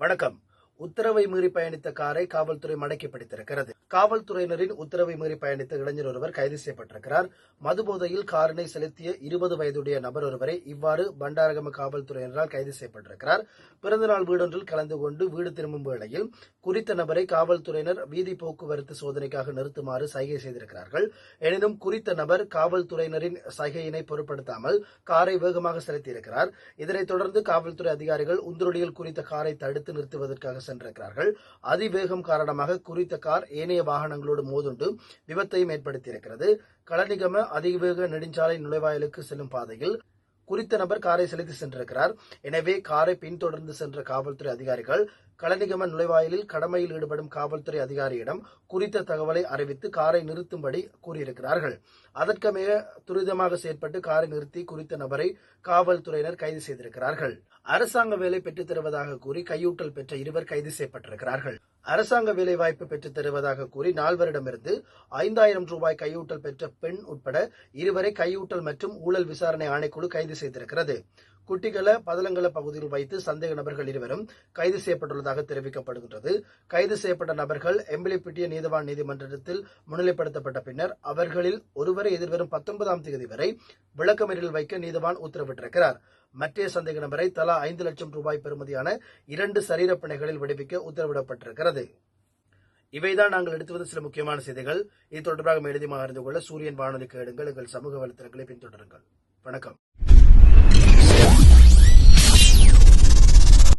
வணக்கம். உத்தரவை மீறி பயணித்த காரை காவல்துறை மடக்கி பிடித்திருக்கிறது. காவல்துறையினரின் உத்தரவை மீறி பயணித்த இளைஞர் ஒருவர் கைது செய்யப்பட்டிருக்கிறார். மதுபோதையில் காரினை செலுத்திய இருபது வயதுடைய நபர் ஒருவரை இவ்வாறு பண்டாரகம காவல்துறையினரால் கைது செய்யப்பட்டிருக்கிறார். பிறந்தநாள் வீடொன்றில் கலந்து கொண்டு வீடு திரும்பும் வேளையில் குறித்த நபரை காவல்துறையினர் வீதி போக்குவரத்து சோதனைக்காக நிறுத்துமாறு சைகை செய்திருக்கிறார்கள். எனினும் குறித்த நபர் காவல்துறையினரின் சைகையினை பொருட்படுத்தாமல் காரை வேகமாக செலுத்தியிருக்கிறார். இதனைத் தொடர்ந்து காவல்துறை அதிகாரிகள் உந்துருடியில் குறித்த காரை தடுத்து நிறுத்துவதற்காக சென்றிருக்கிறார்கள். அதிவேகம் காரணமாக குறித்த கார் ஏனைய வாகனங்களோடு மோதுண்டு விபத்தையும் ஏற்படுத்தியிருக்கிறது. களனிகம அதிவேக நெடுஞ்சாலை நுழைவாயிலுக்கு செல்லும் பாதையில் குறித்த நபர் காரை செலுத்தி சென்றிருக்கிறார். எனவே காரை பின்தொடர்ந்து சென்ற காவல்துறை அதிகாரிகள் களனிகம நுழைவாயிலில் கடமையில் ஈடுபடும் காவல்துறை அதிகாரியிடம் குறித்த தகவலை அறிவித்து காரை நிறுத்தும்படி கூறியிருக்கிறார்கள். அதற்கமைய துரிதமாக செயற்பட்டு காரை நிறுத்தி குறித்த நபரை காவல்துறையினர் கைது செய்திருக்கிறார்கள். அரசாங்க வேலை பெற்றுத் தருவதாக கூறி கையூட்டல் பெற்ற இருவர் கைது செய்யப்பட்டிருக்கிறார்கள். அரசாங்க வேலை வாய்ப்பு பெற்றுத் தருவதாக கூறி நால்வரிடமிருந்து ஐந்தாயிரம் ரூபாய் கையூட்டல் பெற்ற பெண் உட்பட இருவரை கையூட்டல் மற்றும் ஊழல் விசாரணை ஆணைக்குழு கைது செய்திருக்கிறது. குட்டிகள பதலங்கல பகுதியில் வைத்து சந்தேக நபர்கள் இருவரும் கைது செய்யப்பட்டுள்ளதாக தெரிவிக்கப்படுகின்றது. கைது செய்யப்பட்ட நபர்கள் எம்பிலிப்பிட்டிய நீதவான் நீதிமன்றத்தில் முன்னிலைப்படுத்தப்பட்ட பின்னர் அவர்களில் ஒருவரை எதிர்வரும் பத்தொன்பதாம் தேதி வரை விளக்கமறியலில் வைக்க நீதவான் உத்தரவிட்டிருக்கிறார். மற்ற சந்தேக நபரை தலா ஐந்து லட்சம் ரூபாய் பெறுமதியான இரண்டு சரீரப்பிணைகளில் விடுவிக்க உத்தரவிடப்பட்டிருக்கிறது. இவைதான் நாங்கள் எடுத்து வந்த சில முக்கியமான செய்திகள். இது தொடர்பாக எழுதி அறிந்து கொள்ள சூரியன் வானொலிக்கு எடுங்கள். எங்கள் சமூக வலைத்தளங்களை பின்தொடருங்கள். வணக்கம்.